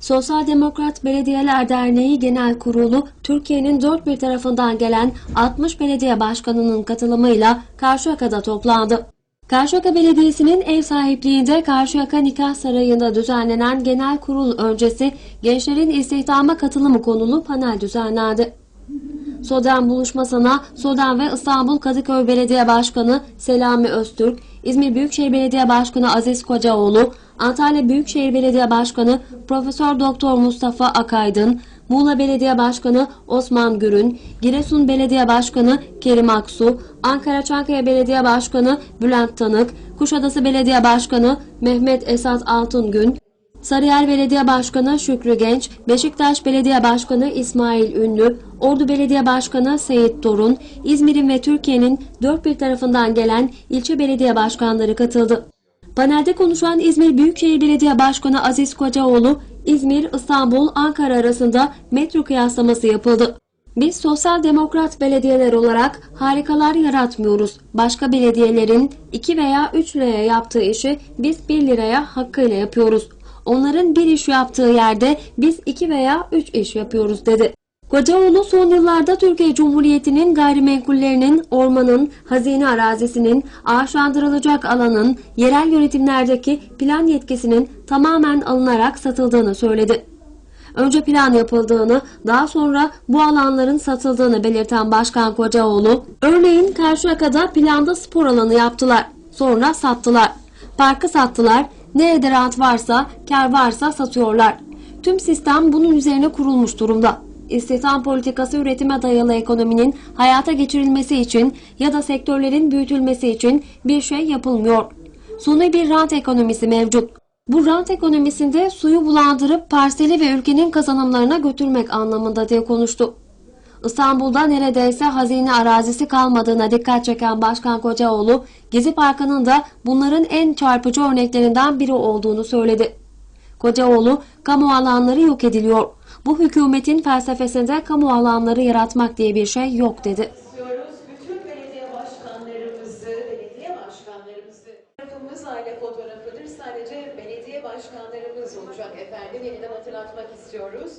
Sosyal Demokrat Belediyeler Derneği Genel Kurulu, Türkiye'nin dört bir tarafından gelen 60 belediye başkanının katılımıyla Karşıyaka'da toplandı. Karşıyaka Belediyesi'nin ev sahipliğinde Karşıyaka Nikah Sarayı'nda düzenlenen genel kurul öncesi gençlerin istihdama katılımı konulu panel düzenlendi. Soden buluşmasına Soden ve İstanbul Kadıköy Belediye Başkanı Selami Öztürk, İzmir Büyükşehir Belediye Başkanı Aziz Kocaoğlu, Antalya Büyükşehir Belediye Başkanı Profesör Doktor Mustafa Akaydın, Muğla Belediye Başkanı Osman Gürün, Giresun Belediye Başkanı Kerim Aksu, Ankara Çankaya Belediye Başkanı Bülent Tanık, Kuşadası Belediye Başkanı Mehmet Esat Altıngün, Sarıyer Belediye Başkanı Şükrü Genç, Beşiktaş Belediye Başkanı İsmail Ünlü, Ordu Belediye Başkanı Seyit Torun, İzmir'in ve Türkiye'nin dört bir tarafından gelen ilçe belediye başkanları katıldı. Panelde konuşan İzmir Büyükşehir Belediye Başkanı Aziz Kocaoğlu, İzmir, İstanbul, Ankara arasında metro kıyaslaması yapıldı. Biz sosyal demokrat belediyeler olarak harikalar yaratmıyoruz. Başka belediyelerin 2 veya 3 liraya yaptığı işi biz 1 liraya hakkıyla yapıyoruz. Onların bir iş yaptığı yerde biz 2 veya 3 iş yapıyoruz dedi. Kocaoğlu son yıllarda Türkiye Cumhuriyeti'nin gayrimenkullerinin, ormanın, hazine arazisinin, ağaçlandırılacak alanın, yerel yönetimlerdeki plan yetkisinin tamamen alınarak satıldığını söyledi. Önce plan yapıldığını, daha sonra bu alanların satıldığını belirten Başkan Kocaoğlu, örneğin Karşıyaka'da planda spor alanı yaptılar, sonra sattılar. Parkı sattılar, nerede rant varsa, kar varsa satıyorlar. Tüm sistem bunun üzerine kurulmuş durumda. İstihdam politikası üretime dayalı ekonominin hayata geçirilmesi için ya da sektörlerin büyütülmesi için bir şey yapılmıyor. Suni bir rant ekonomisi mevcut. Bu rant ekonomisinde suyu bulandırıp parseli ve ülkenin kazanımlarına götürmek anlamında diye konuştu. İstanbul'da neredeyse hazine arazisi kalmadığına dikkat çeken Başkan Kocaoğlu, Gezi Parkı'nın da bunların en çarpıcı örneklerinden biri olduğunu söyledi. Kocaoğlu, kamu alanları yok ediliyor. Bu hükümetin felsefesinde kamu alanları yaratmak diye bir şey yok dedi. fotoğrafıdır. Sadece belediye başkanlarımız olacak efendim. Yeniden hatırlatmak istiyoruz.